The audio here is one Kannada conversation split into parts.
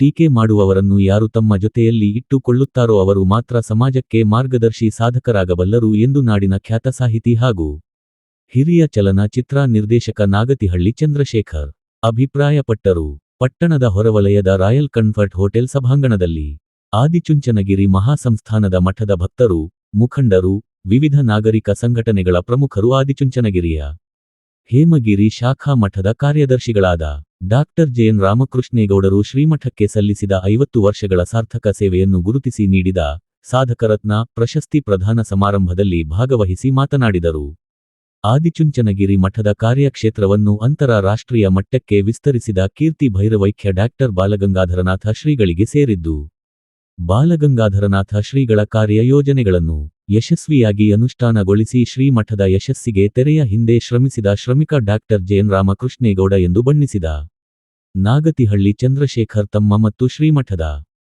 ಟೀಕೆ ಮಾಡುವವರನ್ನು ಯಾರು ತಮ್ಮ ಜೊತೆಯಲ್ಲಿ ಇಟ್ಟುಕೊಳ್ಳುತ್ತಾರೋ ಅವರು ಮಾತ್ರ ಸಮಾಜಕ್ಕೆ ಮಾರ್ಗದರ್ಶಿ ಸಾಧಕರಾಗಬಲ್ಲರು ಎಂದು ನಾಡಿನ ಖ್ಯಾತ ಸಾಹಿತಿ ಹಾಗೂ ಹಿರಿಯ ಚಲನಚಿತ್ರ ನಿರ್ದೇಶಕ ನಾಗತಿಹಳ್ಳಿ ಚಂದ್ರಶೇಖರ್ ಅಭಿಪ್ರಾಯಪಟ್ಟರು. ಪಟ್ಟಣದ ಹೊರವಲಯದ ರಾಯಲ್ ಕನ್ಫರ್ಟ್ ಹೋಟೆಲ್ ಸಭಾಂಗಣದಲ್ಲಿ ಆದಿಚುಂಚನಗಿರಿ ಮಹಾಸಂಸ್ಥಾನದ ಮಠದ ಭಕ್ತರು, ಮುಖಂಡರು, ವಿವಿಧ ನಾಗರಿಕ ಸಂಘಟನೆಗಳ ಪ್ರಮುಖರು ಆದಿಚುಂಚನಗಿರಿಯ ಹೇಮಗಿರಿ ಶಾಖಾ ಮಠದ ಕಾರ್ಯದರ್ಶಿಗಳಾದ ಡಾಕ್ಟರ್ ಜೆಎನ್ ರಾಮಕೃಷ್ಣೇಗೌಡರು ಶ್ರೀಮಠಕ್ಕೆ ಸಲ್ಲಿಸಿದ ಐವತ್ತು ವರ್ಷಗಳ ಸಾರ್ಥಕ ಸೇವೆಯನ್ನು ಗುರುತಿಸಿ ನೀಡಿದ ಸಾಧಕರತ್ನ ಪ್ರಶಸ್ತಿ ಪ್ರಧಾನ ಸಮಾರಂಭದಲ್ಲಿ ಭಾಗವಹಿಸಿ ಮಾತನಾಡಿದರು. ಆದಿಚುಂಚನಗಿರಿ ಮಠದ ಕಾರ್ಯಕ್ಷೇತ್ರವನ್ನು ಅಂತಾರಾಷ್ಟ್ರೀಯ ಮಟ್ಟಕ್ಕೆ ವಿಸ್ತರಿಸಿದ ಕೀರ್ತಿ ಭೈರವೈಖ್ಯ ಡಾಕ್ಟರ್ ಬಾಲಗಂಗಾಧರನಾಥ ಶ್ರೀಗಳಿಗೆ ಸೇರಿದ್ದು, ಬಾಲಗಂಗಾಧರನಾಥ ಶ್ರೀಗಳ ಕಾರ್ಯ ಯೋಜನೆಗಳನ್ನು ಯಶಸ್ವಿಯಾಗಿ ಅನುಷ್ಠಾನಗೊಳಿಸಿ ಶ್ರೀಮಠದ ಯಶಸ್ಸಿಗೆ ತೆರೆಯ ಹಿಂದೆ ಶ್ರಮಿಸಿದ ಶ್ರಮಿಕ ಡಾಕ್ಟರ್ ಜೆಎನ್ ರಾಮಕೃಷ್ಣೇಗೌಡ ಎಂದು ಬಣ್ಣಿಸಿದ. ನಾಗತಿಹಳ್ಳಿ ಚಂದ್ರಶೇಖರ್ ತಮ್ಮ ಮತ್ತು ಶ್ರೀಮಠದ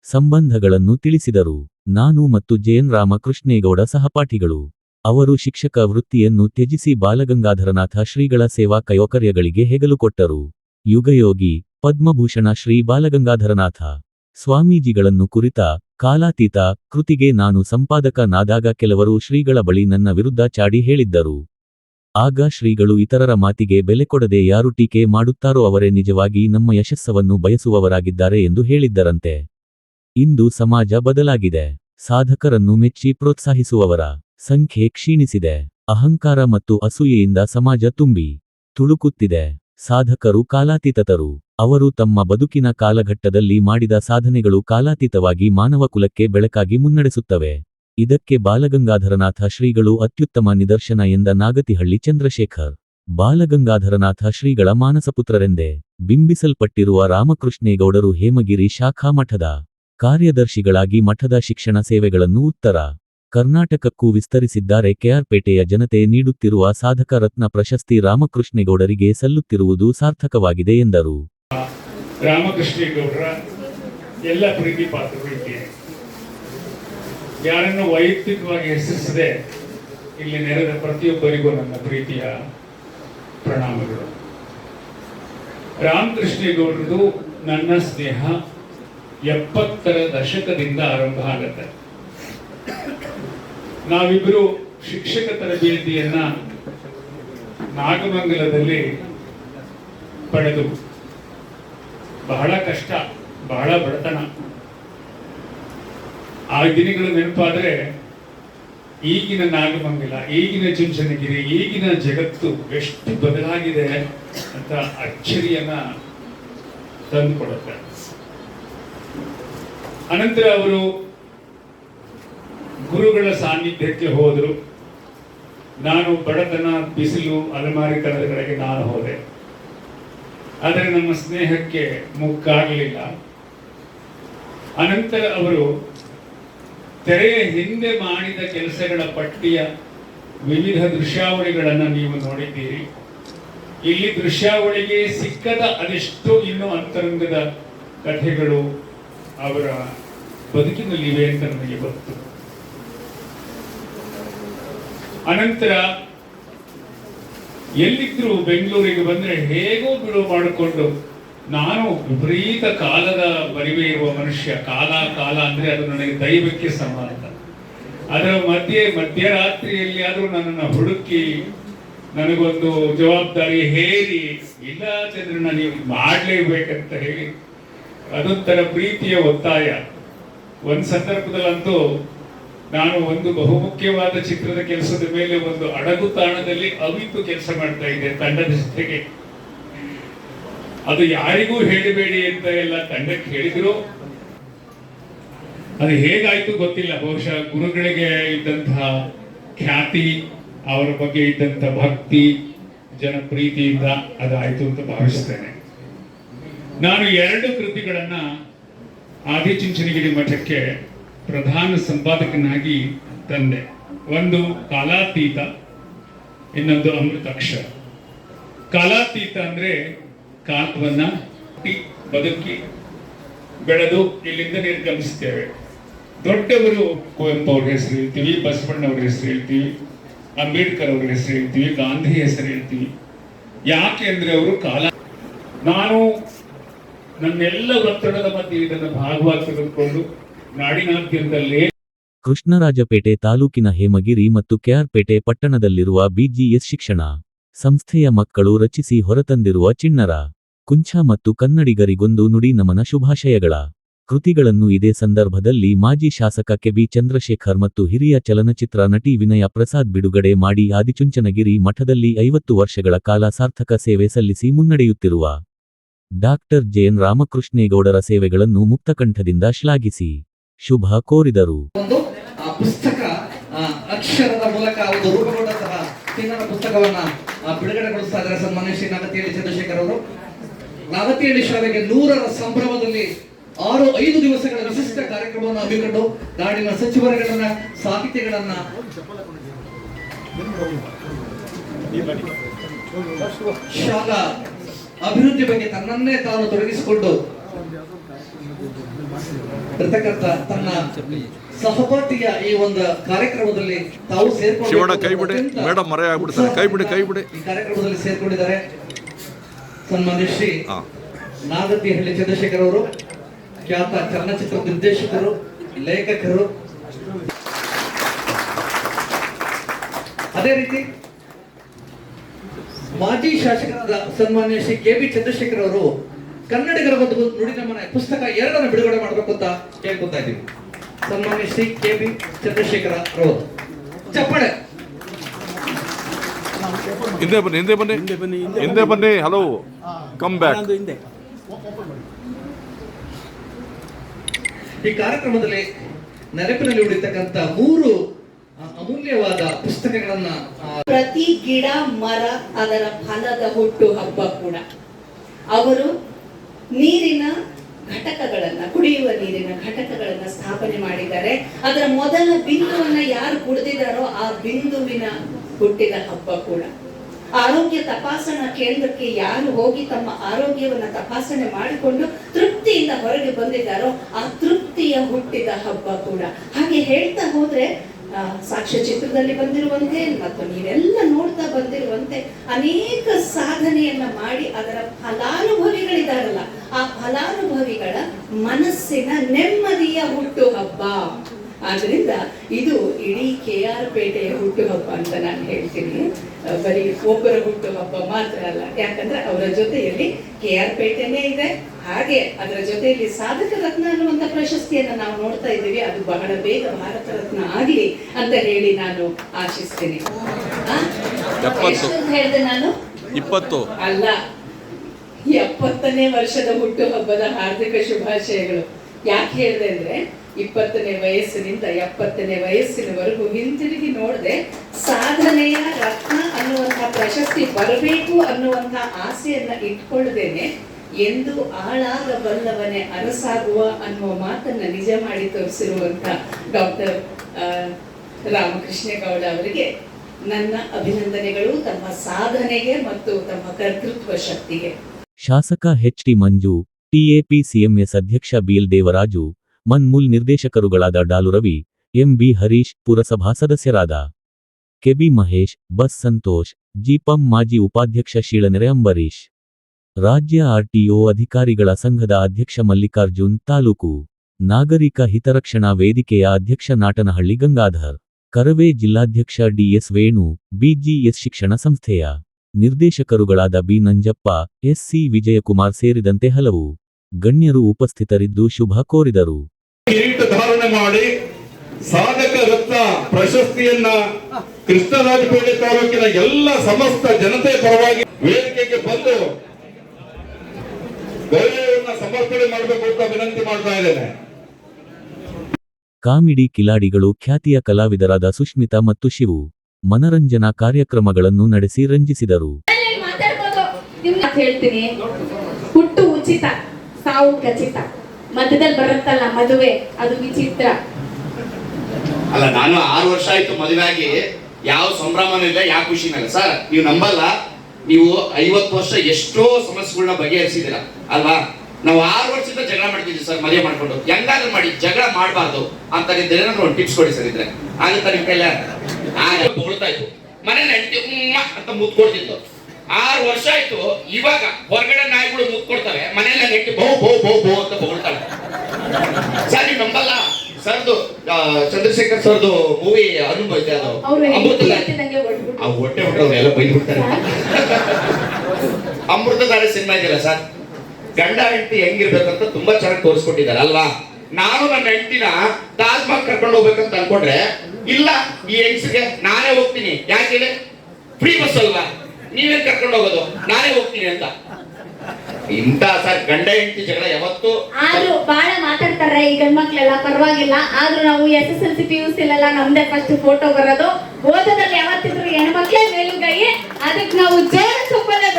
ಸಂಬಂಧಗಳನ್ನು ತಿಳಿಸಿದರು. ನಾನು ಮತ್ತು ಜೆಎನ್ ರಾಮಕೃಷ್ಣೇಗೌಡ ಸಹಪಾಠಿಗಳು. ಅವರು ಶಿಕ್ಷಕ ವೃತ್ತಿಯನ್ನು ತ್ಯಜಿಸಿ ಬಾಲಗಂಗಾಧರನಾಥ ಶ್ರೀಗಳ ಸೇವಾ ಕಯೋಕರ್ಯಗಳಿಗೆ ಹೆಗಲು ಕೊಟ್ಟರು. ಯುಗಯೋಗಿ, ಪದ್ಮಭೂಷಣ ಶ್ರೀ ಬಾಲಗಂಗಾಧರನಾಥ ಸ್ವಾಮೀಜಿಗಳನ್ನು ಕುರಿತ ಕಾಲಾತೀತ ಕೃತಿಗೆ ನಾನು ಸಂಪಾದಕನಾದಾಗ ಕೆಲವರು ಶ್ರೀಗಳ ಬಳಿ ನನ್ನ ವಿರುದ್ಧ ಚಾಡಿ ಹೇಳಿದ್ದರು. ಆಗ ಶ್ರೀಗಳು ಇತರರ ಮಾತಿಗೆ ಬೆಲೆ ಕೊಡದೆ ಯಾರು ಟೀಕೆ ಮಾಡುತ್ತಾರೋ ಅವರೇ ನಿಜವಾಗಿ ನಮ್ಮ ಯಶಸ್ಸವನ್ನು ಬಯಸುವವರಾಗಿದ್ದಾರೆ ಎಂದು ಹೇಳಿದ್ದರಂತೆ. ಇಂದು ಸಮಾಜ ಬದಲಾಗಿದೆ. ಸಾಧಕರನ್ನು ಮೆಚ್ಚಿ ಪ್ರೋತ್ಸಾಹಿಸುವವರ ಸಂಖ್ಯೆ ಕ್ಷೀಣಿಸಿದೆ. ಅಹಂಕಾರ ಮತ್ತು ಅಸೂಯೆಯಿಂದ ಸಮಾಜ ತುಂಬಿ ತುಳುಕುತ್ತಿದೆ. ಸಾಧಕರು ಕಾಲಾತೀತತರು. ಅವರು ತಮ್ಮ ಬದುಕಿನ ಕಾಲಘಟ್ಟದಲ್ಲಿ ಮಾಡಿದ ಸಾಧನೆಗಳು ಕಾಲಾತೀತವಾಗಿ ಮಾನವ ಕುಲಕ್ಕೆ ಬೆಳಕಾಗಿ ಮುನ್ನಡೆಸುತ್ತವೆ. ಇದಕ್ಕೆ ಬಾಲಗಂಗಾಧರನಾಥ ಶ್ರೀಗಳು ಅತ್ಯುತ್ತಮ ನಿದರ್ಶನ ಎಂದ ನಾಗತಿಹಳ್ಳಿ ಚಂದ್ರಶೇಖರ್. ಬಾಲಗಂಗಾಧರನಾಥ ಶ್ರೀಗಳ ಮಾನಸಪುತ್ರರೆಂದೇ ಬಿಂಬಿಸಲ್ಪಟ್ಟಿರುವ ರಾಮಕೃಷ್ಣೇಗೌಡರು ಹೇಮಗಿರಿ ಶಾಖಾ ಮಠದ ಕಾರ್ಯದರ್ಶಿಗಳಾಗಿ ಮಠದ ಶಿಕ್ಷಣ ಸೇವೆಗಳನ್ನು ಉತ್ತರ ಕರ್ನಾಟಕಕ್ಕೂ ವಿಸ್ತರಿಸಿದ್ದಾರೆ. ಕೆಆರ್ಪೇಟೆಯ ಜನತೆ ನೀಡುತ್ತಿರುವ ಸಾಧಕ ರತ್ನ ಪ್ರಶಸ್ತಿ ರಾಮಕೃಷ್ಣೇಗೌಡರಿಗೆ ಸಲ್ಲುತ್ತಿರುವುದು ಸಾರ್ಥಕವಾಗಿದೆ ಎಂದರು. ರಾಮಕೃಷ್ಣೇಗೌಡರ ಎಲ್ಲ ಪ್ರೀತಿ ಇದ್ದೇನೆ ಯಾರನ್ನು ವೈಯಕ್ತಿಕವಾಗಿ ಹೆಸರಿಸದೆ ಇಲ್ಲಿ ನೆರೆದ ಪ್ರತಿಯೊಬ್ಬರಿಗೂ ನನ್ನ ಪ್ರೀತಿಯ ಪ್ರಣಾಮಗಳು. ರಾಮಕೃಷ್ಣೇಗೌಡರದು ನನ್ನ ಸ್ನೇಹ ಎಪ್ಪತ್ತರ ದಶಕದಿಂದ ಆರಂಭ ಆಗತ್ತೆ. ನಾವಿಬ್ಬರು ಶಿಕ್ಷಕ ತರಬೇತಿಯನ್ನ ನಾಗಮಂಗಲದಲ್ಲಿ ಪಡೆದು ಬಹಳ ಕಷ್ಟ, ಬಹಳ ಬಡತನ. ಆ ದಿನಗಳು ನೆನಪಾದ್ರೆ ಈಗಿನ ನಾಗಮಂಗಲ ಈಗಿನ ಚುಂಚನಗಿರಿ, ಈಗಿನ ಜಗತ್ತು ಎಷ್ಟು ಬದಲಾಗಿದೆ ಅಂತ ಅಚ್ಚರಿಯನ್ನ ತಂದುಕೊಡುತ್ತೆ. ಅನಂತರ ಅವರು ಗುರುಗಳ ಸಾನ್ನಿಧ್ಯಕ್ಕೆ ಹೋದರು. ನಾನು ಬಡತನ, ಬಿಸಿಲು ಅಲಮಾರಿತನದ ಕಡೆಗೆ ನಾನು ಹೋದೆ. ಆದರೆ ನಮ್ಮ ಸ್ನೇಹಕ್ಕೆ ಮುಕ್ಕಾಗಲಿಲ್ಲ. ಅನಂತರ ಅವರು ತೆರೆಯ ಹಿಂದೆ ಮಾಡಿದ ಕೆಲಸಗಳ ಪಟ್ಟಿಯ ವಿವಿಧ ದೃಶ್ಯಾವಳಿಗಳನ್ನು ನೀವು ನೋಡಿದ್ದೀರಿ. ಇಲ್ಲಿ ದೃಶ್ಯಾವಳಿಗೆ ಸಿಕ್ಕದ ಅದೆಷ್ಟೋ ಇನ್ನೂ ಅಂತರಂಗದ ಕಥೆಗಳು ಅವರ ಬದುಕಿನಲ್ಲಿವೆ ಅಂತ ನನಗೆ ಗೊತ್ತು. ಅನಂತರ ಎಲ್ಲಿದ್ರು ಬೆಂಗಳೂರಿಗೆ ಬಂದ್ರೆ ಹೇಗೋ ಬಿಡುವು ಮಾಡಿಕೊಂಡು ನಾನು ವಿಪರೀತ ಕಾಲದ ಬರಿವೆ ಇರುವ ಮನುಷ್ಯ, ಕಾಲ ಕಾಲ ಅಂದ್ರೆ ಅದು ನನಗೆ ದೈವಕ್ಕೆ ಸಮಾನ ಅದರ ಮಧ್ಯೆ, ಮಧ್ಯರಾತ್ರಿಯಲ್ಲಿ ಆದರೂ ನನ್ನನ್ನು ಹುಡುಕಿ, ನನಗೊಂದು ಜವಾಬ್ದಾರಿ ಹೇರಿ, ಇಲ್ಲ ಚಂದ್ರನ ನೀವು ಮಾಡಲೇಬೇಕಂತ ಹೇಳಿ ಅದೊಂಥರ ಪ್ರೀತಿಯ ಒತ್ತಾಯ. ಒಂದು ಸಂದರ್ಭದಲ್ಲಂತೂ ನಾನು ಒಂದು ಬಹುಮುಖ್ಯವಾದ ಚಿತ್ರದ ಕೆಲಸದ ಮೇಲೆ ಒಂದು ಅಡಗು ತಾಣದಲ್ಲಿ ಅವಿತು ಕೆಲಸ ಮಾಡ್ತಾ ಇದ್ದೆ ತಂಡದ ಜೊತೆಗೆ. ಅದು ಯಾರಿಗೂ ಹೇಳಬೇಡಿ ಅಂತ ಎಲ್ಲ ತಂಡಕ್ಕೆ ಹೇಳಿದ್ರು. ಅದು ಹೇಗಾಯ್ತು ಗೊತ್ತಿಲ್ಲ. ಬಹುಶಃ ಗುರುಗಳಿಗೆ ಇದ್ದಂತಹ ಖ್ಯಾತಿ, ಅವರ ಬಗ್ಗೆ ಇದ್ದಂತ ಭಕ್ತಿ, ಜನಪ್ರೀತಿಯಿಂದ ಅದಾಯ್ತು ಅಂತ ಭಾವಿಸ್ತೇನೆ ನಾನು ಎರಡು ಕೃತಿಗಳನ್ನ ಆದಿಚುಂಚನಗಿರಿ ಮಠಕ್ಕೆ ಪ್ರಧಾನ ಸಂಪಾದಕನಾಗಿ ತಂದೆ. ಒಂದು ಕಾಲಾತೀತ, ಇನ್ನೊಂದು ಅಮೃತಾಕ್ಷರ. ಕಾಲಾತೀತ ಅಂದ್ರೆ ಕಾಲವನ್ನ ಹುಟ್ಟಿ, ಬದುಕಿ ಬೆಳೆದು ಇಲ್ಲಿಂದ ನಿರ್ಗಮಿಸ್ತೇವೆ ದೊಡ್ಡವರು ಕುವೆಂಪು ಅವ್ರ ಹೆಸರು ಹೇಳ್ತೀವಿ ಬಸವಣ್ಣವ್ರ ಹೆಸರು ಹೇಳ್ತೀವಿ ಅಂಬೇಡ್ಕರ್ ಅವ್ರ ಹೆಸರು ಹೇಳ್ತೀವಿ ಗಾಂಧಿ ಹೆಸರು ಹೇಳ್ತೀವಿ. ಯಾಕೆ ಅಂದ್ರೆ ಅವರು ಕಾಲ ನಾನು ನನ್ನೆಲ್ಲ ಒತ್ತಡದ ಮಧ್ಯೆ ಇದನ್ನು ಭಾಗವಾಗಿ ತೆಗೆದುಕೊಂಡು ನಾಡಿನಾದ್ಯಂತಲ್ಲೇ ಕೃಷ್ಣರಾಜಪೇಟೆ ತಾಲೂಕಿನ ಹೇಮಗಿರಿ ಮತ್ತು ಕೆಆರ್ಪೇಟೆ ಪಟ್ಟಣದಲ್ಲಿರುವ ಬಿಜಿಎಸ್ ಶಿಕ್ಷಣ ಸಂಸ್ಥೆಯ ಮಕ್ಕಳು ರಚಿಸಿ ಹೊರತಂದಿರುವ ಚಿಣ್ಣರ ಕುಂಚ ಮತ್ತು ಕನ್ನಡಿಗರಿಗೊಂದು ನುಡಿ ನಮನ ಶುಭಾಶಯಗಳ ಕೃತಿಗಳನ್ನು ಇದೇ ಸಂದರ್ಭದಲ್ಲಿ ಮಾಜಿ ಶಾಸಕ ಕೆಬಿ ಚಂದ್ರಶೇಖರ್ ಮತ್ತು ಹಿರಿಯ ಚಲನಚಿತ್ರ ನಟಿ ವಿನಯ ಪ್ರಸಾದ್ ಬಿಡುಗಡೆ ಮಾಡಿ ಆದಿಚುಂಚನಗಿರಿ ಮಠದಲ್ಲಿ ಐವತ್ತು ವರ್ಷಗಳ ಕಾಲ ಸಾರ್ಥಕ ಸೇವೆ ಸಲ್ಲಿಸಿ ಮುನ್ನಡೆಯುತ್ತಿರುವ ಡಾಕ್ಟರ್ ಜೆಎನ್ ರಾಮಕೃಷ್ಣೇಗೌಡರ ಸೇವೆಗಳನ್ನು ಮುಕ್ತಕಂಠದಿಂದ ಶ್ಲಾಘಿಸಿ ಶುಭ ಕೋರಿದರು. ಬಿಡುಗಡೆಗೊಳಿಸ್ತಾ ಇದ್ದಾರೆ ಸನ್ಮಾನ್ಯ ಶ್ರೀ ನಾಗತಿಹಳ್ಳಿ ಚಂದ್ರಶೇಖರ್ ಅವರು. ನಾಗತಿಹಳ್ಳಿ ಶಾಲೆಗೆ ನೂರರ ಸಂಭ್ರಮದಲ್ಲಿ ಆರು ಐದು ದಿವಸಗಳ ವಿಶಿಷ್ಟ ಕಾರ್ಯಕ್ರಮವನ್ನು ಹಮ್ಮಿಕೊಂಡು ನಾಡಿನ ಸಚಿವರುಗಳನ್ನ ಸಾಹಿತಿಗಳನ್ನ ಶಾಲಾ ಅಭಿವೃದ್ಧಿ ಬಗ್ಗೆ ತನ್ನನ್ನೇ ತಾನು ತೊಡಗಿಸಿಕೊಂಡು ಇರ್ತಕ್ಕಂಥ ತನ್ನ ಸಹಪಾಠಿಯ ಈ ಒಂದು ಕಾರ್ಯಕ್ರಮದಲ್ಲಿ ತಾವು ಸೇರ್ಕೊಂಡು ಕೈ ಬಿಡಿ. ಮೇಡಮ್ ಮರೆ ಆಗ್ಬಿಡ್ತಾರೆ. ಕೈ ಬಿಡಿ, ಕೈ ಬಿಡಿ. ಈ ಕಾರ್ಯಕ್ರಮದಲ್ಲಿ ಸೇರ್ಕೊಂಡಿದ್ದಾರೆ ಸನ್ಮಾನ್ಯ ಶ್ರೀ. ನಾಗತಿಹಳ್ಳಿ ಚಂದ್ರಶೇಖರ್ ಅವರು ಖ್ಯಾತ ಚಲನಚಿತ್ರ ನಿರ್ದೇಶಕರು ಲೇಖಕರು. ಅದೇ ರೀತಿ ಮಾಜಿ ಶಾಸಕರಾದ ಸನ್ಮಾನ್ಯ ಶ್ರೀ ಕೆ ಬಿ ಚಂದ್ರಶೇಖರ್ ಅವರು ಕನ್ನಡಿಗರ ಒಂದು ನುಡಿನ ಮನೆ ಪುಸ್ತಕ ಎರಡನ್ನು ಬಿಡುಗಡೆ ಮಾಡಬೇಕು ಅಂತ ಕೇಳ್ಕೊತಾ ಇದ್ದೀವಿ. ಸನ್ಮಾನ್ಯ ಶ್ರೀ ಕೆ ಬಿ ಚಂದ್ರಶೇಖರ ಅವರು. ಚಪ್ಪಾಳೆ. ಹಿಂದೆ ಬನ್ನಿ ಹಿಂದೆ ಬನ್ನಿ. ಹಿಂದೆ ಬನ್ನಿ ಹಲೋ. ಕಮ್ ಬ್ಯಾಕ್ ಈ ಕಾರ್ಯಕ್ರಮದಲ್ಲಿ ನೆನಪಿನಲ್ಲಿ ಉಳಿತಕ್ಕಂತ ಮೂರು ಅಮೂಲ್ಯವಾದ ಪುಸ್ತಕಗಳನ್ನ ಪ್ರತಿ ಗಿಡ ಮರ ಅದರ ಫಲದ ಹುಟ್ಟು ಹಬ್ಬ ಕೂಡ. ಅವರು ನೀರಿನ ಘಟಕಗಳನ್ನ ಕುಡಿಯುವ ನೀರಿನ ಘಟಕಗಳನ್ನ ಸ್ಥಾಪನೆ ಮಾಡಿದ್ದಾರೆ. ಅದರ ಮೊದಲ ಬಿಂದುವನ್ನ ಯಾರು ಕುಡಿದಿದ್ದಾರೋ ಆ ಬಿಂದುವಿನ ಹುಟ್ಟಿದ ಹಬ್ಬ ಕೂಡ. ಆರೋಗ್ಯ ತಪಾಸಣಾ ಕೇಂದ್ರಕ್ಕೆ ಯಾರು ಹೋಗಿ ತಮ್ಮ ಆರೋಗ್ಯವನ್ನ ತಪಾಸಣೆ ಮಾಡಿಕೊಂಡು ತೃಪ್ತಿಯಿಂದ ಹೊರಗೆ ಬಂದಿದ್ದಾರೋ ಆ ತೃಪ್ತಿಯ ಹುಟ್ಟಿದ ಹಬ್ಬ ಕೂಡ. ಹಾಗೆ ಹೇಳ್ತಾ ಹೋದ್ರೆ ಸಾಕ್ಷ್ಯ ಚಿತ್ರದಲ್ಲಿ ಬಂದಿರುವಂತೆ ಮತ್ತು ನೀವೆಲ್ಲ ನೋಡ್ತಾ ಬಂದಿರುವಂತೆ ಅನೇಕ ಸಾಧನೆಯನ್ನ ಮಾಡಿ ಅದರ ಫಲಾನುಭವಿಗಳಿದಾರಲ್ಲ ಆ ಫಲಾನುಭವಿಗಳ ಮನಸ್ಸಿನ ನೆಮ್ಮದಿಯ ಹುಟ್ಟು ಹಬ್ಬ. ಆದ್ರಿಂದ ಇದು ಇಡೀ ಕೆ ಆರ್ ಪೇಟೆಯ ಹುಟ್ಟುಹಬ್ಬ ಅಂತ ನಾನು ಹೇಳ್ತೀನಿ. ಬರೀ ಒಬ್ಬರ ಹುಟ್ಟುಹಬ್ಬ ಮಾತ್ರ ಅಲ್ಲ ಯಾಕಂದ್ರೆ ಅವರ ಜೊತೆಯಲ್ಲಿ ಕೆ ಆರ್ ಪೇಟೆನೇ ಇದೆ. ಹಾಗೆ ಅದರ ಜೊತೆಯಲ್ಲಿ ಸಾಧಕ ರತ್ನ ಅನ್ನುವಂತ ಪ್ರಶಸ್ತಿಯನ್ನ ನಾವು ನೋಡ್ತಾ ಇದ್ದೀವಿ. ಅದು ಬಹಳ ಬೇಗ ಭಾರತ ರತ್ನ ಆಗಲಿ ಅಂತ ಹೇಳಿ ನಾನು ಆಶಿಸ್ತೀನಿ. ಹೇಳ್ದೆ ನಾನು? ಇಪ್ಪತ್ತು. ಅಲ್ಲ ಎಪ್ಪತ್ತನೇ ವರ್ಷದ ಹುಟ್ಟುಹಬ್ಬದ ಹಾರ್ದಿಕ ಶುಭಾಶಯಗಳು. ಯಾಕೆ ಹೇಳಿದೆ ಅಂದ್ರೆ ಇಪ್ಪತ್ತನೇ ವಯಸ್ಸಿನಿಂದ ಎಪ್ಪತ್ತನೇ ವಯಸ್ಸಿನವರೆಗೂ ಹಿಂತಿರುಗಿ ನೋಡದೆ ಸಾಧನೆಯ ರತ್ನ ಅನ್ನುವಂತಹ ಪ್ರಶಸ್ತಿ ಬರಬೇಕು ಅನ್ನುವಂತಹ ಆಸೆಯನ್ನ ಇಟ್ಕೊಳ್ಳದೇನೆ ಎಂದು ಆಳಾಗಬಲ್ಲವನೇ ಅರಸಾಗುವ ಅನ್ನುವ ಮಾತನ್ನ ನಿಜ ಮಾಡಿ ತೋರಿಸಿರುವಂತ ಡಾಕ್ಟರ್ ರಾಮಕೃಷ್ಣೇಗೌಡ ಅವರಿಗೆ ನನ್ನ ಅಭಿನಂದನೆಗಳು, ತಮ್ಮ ಸಾಧನೆಗೆ ಮತ್ತು ತಮ್ಮ ಕರ್ತೃತ್ವ ಶಕ್ತಿಗೆ. ಶಾಸಕ H T Manju T A P C M S ಅಧ್ಯಕ್ಷ ಬಿಎಲ್ ದೇವರಾಜು, ಮನ್ಮೂಲ್ ನಿರ್ದೇಶಕರುಗಳಾದ ಡಾಲು ರವಿ ಎಂಬಿ ಹರೀಶ್ ಪುರಸಭಾ ಸದಸ್ಯರಾದ ಕೆಬಿ ಮಹೇಶ್, ಬಸ್ ಸಂತೋಷ್, ಜಿಪಂ ಮಾಜಿ ಉಪಾಧ್ಯಕ್ಷ ಶೀಳನೆರೆ ಅಂಬರೀಶ್. ರಾಜ್ಯ ಆರ್ಟಿಒ ಅಧಿಕಾರಿಗಳ ಸಂಘದ ಅಧ್ಯಕ್ಷ ಮಲ್ಲಿಕಾರ್ಜುನ್, ತಾಲೂಕು ನಾಗರಿಕ ಹಿತರಕ್ಷಣಾ ವೇದಿಕೆಯ ಅಧ್ಯಕ್ಷ ನಾಟನಹಳ್ಳಿ ಗಂಗಾಧರ್, ಕರವೇ ಜಿಲ್ಲಾಧ್ಯಕ್ಷ ಡಿಎಸ್ ವೇಣು ಬಿಜಿಎಸ್ ಶಿಕ್ಷಣ ಸಂಸ್ಥೆಯ ನಿರ್ದೇಶಕರುಗಳಾದ B. Nanjappa S C Vijayakumar ಸೇರಿದಂತೆ ಹಲವು ಗಣ್ಯರು ಉಪಸ್ಥಿತರಿದ್ದು ಶುಭ ಕೋರಿದರು. ಕಿರೀಟ ಧಾರಣೆ ಮಾಡಿ ಸಾಧಕ ರತ್ನ ಪ್ರಶಸ್ತಿಯನ್ನ ಕೃಷ್ಣರಾಜಪೇಟೆ ತಾಲೂಕಿನ ಎಲ್ಲ ಸಮಸ್ತ ಜನತೆ ಪರವಾಗಿ ವೇದಿಕೆಗೆ ಬಂದು ಗೌರವವನ್ನ ಸಮರ್ಪಣೆ ಮಾಡಬೇಕು ಅಂತ ವಿನಂತಿ ಮಾಡ್ತಾ ಇದ್ದೇನೆ. ಕಾಮಿಡಿ ಕಿಲಾಡಿಗಳು ಖ್ಯಾತಿಯ ಕಲಾವಿದರಾದ ಸುಷ್ಮಿತಾ ಮತ್ತು ಶಿವು. ಮನರಂಜನಾ ಕಾರ್ಯಕ್ರಮಗಳನ್ನು ನಡೆಸಿ ರಂಜಿಸಿದರು. ಹೇಳ್ತೀನಿ. ಹುಟ್ಟು ಉಚಿತ ಸಾವು ಖಚಿತ. ಮಧ್ಯದಲ್ಲಿ ಬರುತ್ತಲ್ಲ ಮದುವೆ ಅದು ವಿಚಿತ್ರ. ಅಲ್ಲ ನಾನು ಆರು ವರ್ಷ ಆಯ್ತು ಮದುವೆ ಆಗಿ. ಯಾವ ಸಂಭ್ರಮನೂ ಇಲ್ಲ ಯಾವ ಖುಷಿನೂ ಇಲ್ಲ. ಸರ್ ನೀವು ನಂಬಲ್ಲ. ನೀವು ಐವತ್ತು ವರ್ಷ ಎಷ್ಟೋ ಸಮಸ್ಯೆಗಳನ್ನ ಬಗೆಹರಿಸಿದಿರ ಅಲ್ವಾ? ನಾವು ಆರು ವರ್ಷದಿಂದ ಜಗಳ ಮಾಡ್ತಿದ್ವಿ ಸರ್ ಮದುವೆ ಮಾಡ್ಕೊಂಡು. ಹೆಂಗಾದ್ರೂ ಮಾಡಿ ಜಗಳ ಮಾಡಬಾರ್ದು ಅಂತ ಏನಾದ್ರು ಒಂದು ಟಿಪ್ಸ್ ಕೊಡಿ ಸರ್ ಇದ್ರೆ. ಆಗುತ್ತೆ ನಿಮ್ ಕೈಲ? ಹೊಳ್ತಾ ಇತ್ತು ಮನೇಲಿ ಹೆಂಡತಿ ಉಮ್ಮ ಅಂತ ಮುತ್ಕೊಡ್ತಿತ್ತು. ಆರು ವರ್ಷ ಆಯ್ತು ಇವಾಗ ಹೊರಗಡೆ ನಾಯಿಗಳು ಮುತ್ಕೊಡ್ತವೆ ಮನೆಯಲ್ಲ ನೆಟ್ಟಿ ಬಹು ಬಹು ಬಹು ಬಹು ಅಂತ ಬೊಗಳ್ತಾಳೆ. ಸರ್ ನೀವು ನಂಬಲ್ಲ? ಸರ್ದು ಚಂದ್ರಶೇಖರ್ ಸರ್ದು ಮೂವಿ ಅನುಭವ ಇದೆ ಅದು. ಆ ಹೊಟ್ಟೆ ಹೊಟ್ಟೆ ಎಲ್ಲ ಬೈದ್ಬಿಡ್ತಾರೆ. ಅಮೃತಧಾರೆ ಸಿನಿಮಾ ಇದೆಯಲ್ಲ ಸರ್? ಗಂಡ ಹೆಂಡತಿ ಹೆಂಗಿರ್ಬೇಕಂತ ತುಂಬಾ ಚೆನ್ನಾಗಿ ತೋರಿಸ್ಕೊಟ್ಟಿದ್ದಾರೆ, ಅಲ್ವಾ? ನಾನು ನನ್ನ ಹೆಂಡತಿನ ತಾಜ್ ಮಹಲ್ ಕರ್ಕೊಂಡು ಹೋಗ್ಬೇಕಂತ ಅನ್ಕೊಂಡ್ರೆ, ಇಲ್ಲ, ಈ ಹೆಂಗ್ಸಿಗೆ ನಾನೇ ಹೋಗ್ತೀನಿ. ಯಾಕೆ ಹೇಳಿ? ಫ್ರೀ ಬಸ್ ಅಲ್ವಾ? ನೀವೇನ್ ಕರ್ಕೊಂಡು ಹೋಗೋದು. ನಾನೇ ಹೋಗ್ತೀನಿ ಅಂತ. ಇಂತ ಸರ್ ಗಂಡ ಹೆಂಡತಿ ಜಗಳ ಯಾವತ್ತು ಆದ್ರೂ ಬಹಳ ಮಾತಾಡ್ತಾರೆ ಈ ಗಂಡ್ಮಕ್ಳೆಲ್ಲ ಪರವಾಗಿಲ್ಲ. ಆದ್ರೂ ನಾವು S S L C P U C ನಮ್ದೇ ಫಸ್ಟ್ ಫೋಟೋ ಬರೋದು. ಓದೋದ್ರಲ್ಲಿ ಯಾವತ್ತಿದ್ರು ಹೆಣ್ಮಕ್ಳೇ ಮೇಲುಗೈ. ಅದಕ್ಕೆ ನಾವು ಜೋರ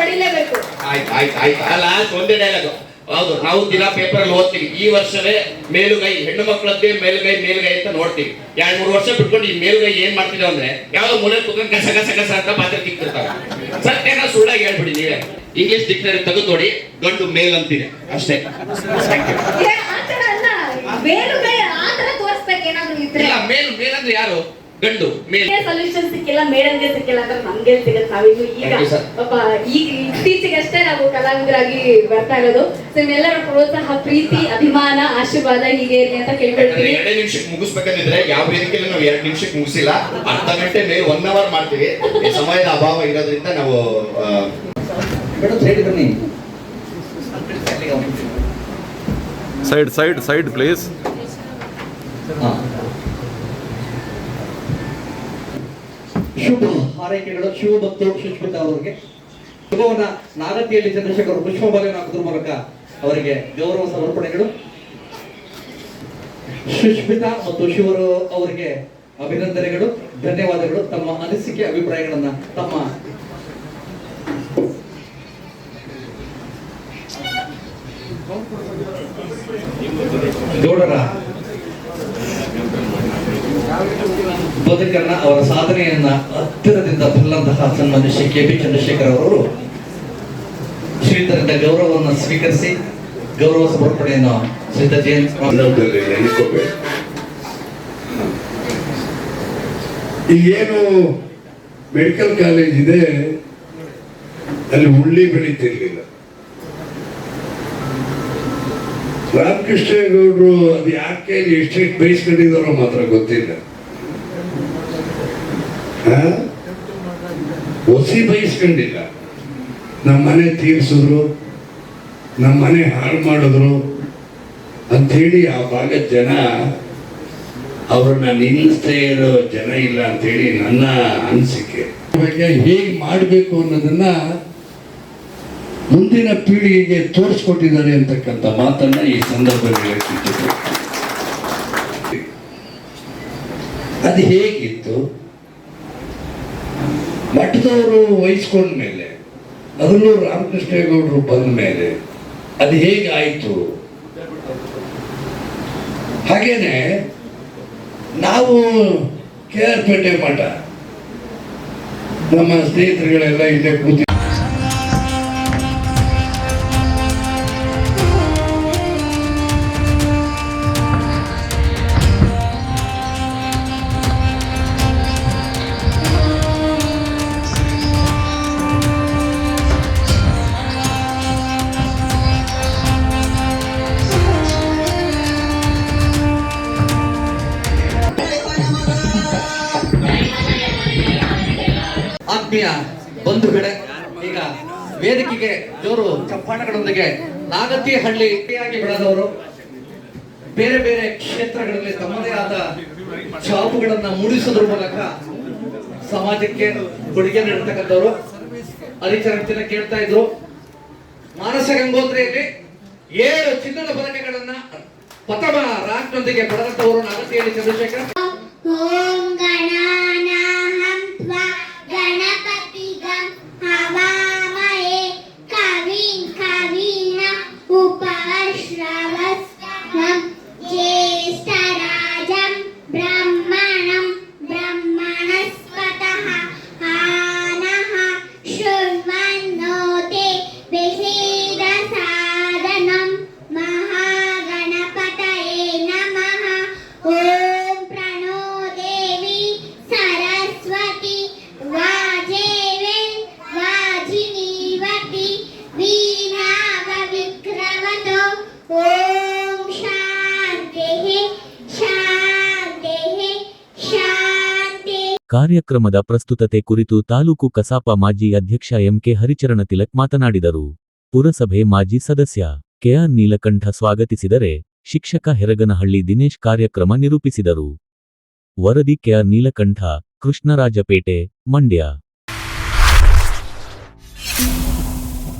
ಬಡಿಲೇಬೇಕು ಆಯ್ತು ಆಯ್ತು ಆಯ್ತು. ಅಲ್ಲ ಒಂದೇ ಡೈಲಾಗ್ ಹೌದು ನಾವು ದಿನ ಪೇಪರ್ ಅಲ್ಲಿ ಓದ್ತೀವಿ. ಈ ವರ್ಷವೇ ಮೇಲುಗೈ ಹೆಣ್ಣು ಮಕ್ಕಳದ್ದೇ ಮೇಲುಗೈ ಮೇಲುಗೈ ಅಂತ ನೋಡ್ತೀವಿ. ಎರಡ್ ಮೂರು ವರ್ಷ ಬಿಟ್ಕೊಂಡು ಈ ಮೇಲುಗೈ ಏನ್ ಮಾಡ್ತಿದ್ವಿ ಅಂದ್ರೆ ಯಾವ ಮೂಲೆ ಕುತ್ಕೊಂಡು ಕಸ ಕಸ ಕಸ ಅಂತ ಪಾತ್ರೆ ತಿಕ್ತಿರ್ತಾರೆ. ಸತ್ಯನ ಸುಳ್ಳಾಗಿ ಹೇಳ್ಬಿಡಿ ನೀವೇ. ಇಂಗ್ಲಿಷ್ ಡಿಕ್ಷನರಿ ತೆಗೆದು ನೋಡಿ ಗಂಡು ಮೇಲ್ ಅಂತಿದೆ. ಅಷ್ಟೇ. ಮೇಲು ಮೇಲ್ ಮೇಲ್ ಅಂದ್ರೆ ಯಾರು? ಗಂಡು ಮೇಲ್. ಸೊಲ್ಯೂಷನ್ ಸಿಕ್ಕಿಲ್ಲ ಮೇಡಮ್ಗೆ ಸಿಕ್ಕಿಲ್ಲ ಅಂದ್ರೆ ನಮ್ಗೆ ಸಿಗತ್ತೆ. ನಾವಿನ್ನು ಈಗ. ಪಾಪ ಈಗ ಇತ್ತೀಚೆಗಷ್ಟೇ ನಾವು ಕಲಾವಿದರಾಗಿ ಬರ್ತಾ ಇರೋದು. ಸೊ ನಿಮ್ಮೆಲ್ಲರ ಪ್ರೋತ್ಸಾಹ ಪ್ರೀತಿ ಅಭಿಮಾನ ಆಶೀರ್ವಾದ ಹೀಗೆ ಇರಲಿ ಅಂತ ಕೇಳ್ಕೊಳ್ತೀವಿ ಎರಡೇ ನಿಮಿಷಕ್ಕೆ ಮುಗಿಸ್ಬೇಕಂತಿದ್ರೆ ಯಾವ ವೇದಿಕೆಯಲ್ಲಿ ನಾವು ಎರಡು ನಿಮಿಷಕ್ಕೆ ಮುಗಿಸಿಲ್ಲ. ಅರ್ಧ ಗಂಟೆ ಮೇಲೆ ಒನ್ ಅವರ್ ಮಾಡ್ತೀವಿ. ಈ ಸಮಯದ ಅಭಾವ ಇರೋದ್ರಿಂದ ನಾವು ಸೈಡ್ ಸೈಡ್ ಸೈಡ್ ಪ್ಲೀಸ್ ಹಾ. ಶುಭ ಹಾರೈಕೆಗಳು ಶಿವ ಮತ್ತು ಸುಷ್ಮಿತಾ ಅವರಿಗೆ. ಶುಭವನ್ನ ನಾಗತಿಯಲ್ಲಿ ಚಂದ್ರಶೇಖರ್ ಪುಷ್ಪಮಾಲೆಯನ್ನು ಹಾಕೋದ್ರ ಮೂಲಕ ಅವರಿಗೆ ಗೌರವ ಸಮರ್ಪಣೆಗಳು. ಸುಷ್ಮಿತಾ ಮತ್ತು ಶಿವರು ಅವರಿಗೆ ಅಭಿನಂದನೆಗಳು, ಧನ್ಯವಾದಗಳು. ತಮ್ಮ ಅನಿಸಿಕೆ, ಅಭಿಪ್ರಾಯಗಳನ್ನ ತಮ್ಮ ಗೌಡರ ಬದುಕನ್ನ ಅವರ ಸಾಧನೆಯನ್ನ ಹತ್ತಿರದಿಂದ ಬಲ್ಲಂತಹ ಸನ್ಮಾನ್ಯ ಶ್ರೀ ಕೆ ಬಿ ಚಂದ್ರಶೇಖರ್ ಅವರು ಶ್ರೀಧರಿಂದ ಗೌರವವನ್ನು ಸ್ವೀಕರಿಸಿ ಗೌರವ ಸಮರ್ಪಣೆಯನ್ನು ಸಂದರ್ಭದಲ್ಲಿ ನೆನೆಸ್ಕೋಬೇಕು ಈಗೇನು ಮೆಡಿಕಲ್ ಕಾಲೇಜ್ ಇದೆ, ಅಲ್ಲಿ ಹುಳ್ಳಿ ಬೆಳೀತಿರ್ಲಿಲ್ಲ ರಾಮಕೃಷ್ಣೇಗೌಡರು ಅದು ಯಾಕೆ ಎಷ್ಟೇ ಬೇಯಿಸ್ಕೊಂಡಿದ್ದಾರೋ ಮಾತ್ರ ಗೊತ್ತಿಲ್ಲ? ಒಸಿ ಬಯಸ್ಕೊಂಡಿಲ್ಲ. ನಮ್ಮ ಮನೆ ತೀರ್ಸಿದ್ರು ನಮ್ಮ ಮನೆ ಹಾಳು ಮಾಡಿದ್ರು ಅಂಥೇಳಿ ಆ ಭಾಗದ ಜನ ಅವ್ರನ್ನ ನಿಲ್ಲಿಸ್ತಾ ಇರೋ ಜನ ಇಲ್ಲ ಅಂತೇಳಿ ನನ್ನ ಅನಿಸಿಕೆ. ಬಗ್ಗೆ ಹೇಗೆ ಮಾಡಬೇಕು ಅನ್ನೋದನ್ನ ಮುಂದಿನ ಪೀಳಿಗೆಗೆ ತೋರಿಸ್ಕೊಟ್ಟಿದ್ದಾರೆ ಅಂತಕ್ಕಂಥ ಮಾತನ್ನ ಈ ಸಂದರ್ಭದಲ್ಲಿ ಅದು ಹೇಗಿತ್ತು? ಮಠದವರು ವಹಿಸ್ಕೊಂಡ್ಮೇಲೆ ಅದರಲ್ಲೂ ರಾಮಕೃಷ್ಣೇಗೌಡರು ಬಂದ ಮೇಲೆ ಅದು ಆಯಿತು ಹಾಗೇನೆ, ನಾವು ಕೆ ಆರ್ ಪೇಟೆ ಮಠ, ನಮ್ಮ ಸ್ನೇಹಿತರುಗಳೆಲ್ಲ ಇಲ್ಲೇ ಕೂತಿ ಚಪ್ಪಾಣಗಳೊಂದಿಗೆ ನಾಗತಿಹಳ್ಳಿ ಬೆಳೆದವರು ಬೇರೆ ಬೇರೆ ಕ್ಷೇತ್ರಗಳಲ್ಲಿ ತಮ್ಮದೇ ಆದ ಛಾಪುಗಳನ್ನ ಮೂಡಿಸೋದ್ರ ಮೂಲಕ ಸಮಾಜಕ್ಕೆ ಕೊಡುಗೆ ನೀಡತಕ್ಕಂಥವ್ರು. ಹರಿಚರಂತಿನ ಕೇಳ್ತಾ ಇದ್ರು. ಮಾನಸ ಗಂಗೋತ್ರಿಯಲ್ಲಿ ಏಳು ಚಿನ್ನದ ಪದಕಗಳನ್ನ ಪ್ರಥಮ ರಾಜ್ನೊಂದಿಗೆ ಪಡೆದಂತವರು ನಾಗತಿಹಳ್ಳಿ ಚಂದ್ರಶೇಖರ್. ಕಾರ್ಯಕ್ರಮದ ಪ್ರಸ್ತುತತೆ ಕುರಿತು ತಾಲೂಕು ಕಸಾಪ ಮಾಜಿ ಅಧ್ಯಕ್ಷ ಎಂಕೆ ಹರಿಚರಣ ತಿಲಕ್ ಮಾತನಾಡಿದರು. ಪುರಸಭೆ ಮಾಜಿ ಸದಸ್ಯ ಕೆಆರ್ ನೀಲಕಂಠ ಸ್ವಾಗತಿಸಿದರೆ ಶಿಕ್ಷಕ ಹೆರಗನಹಳ್ಳಿ ದಿನೇಶ್ ಕಾರ್ಯಕ್ರಮ ನಿರೂಪಿಸಿದರು. ವರದಿ ಕೆಆರ್ ನೀಲಕಂಠ, ಕೃಷ್ಣರಾಜಪೇಟೆ, ಮಂಡ್ಯ.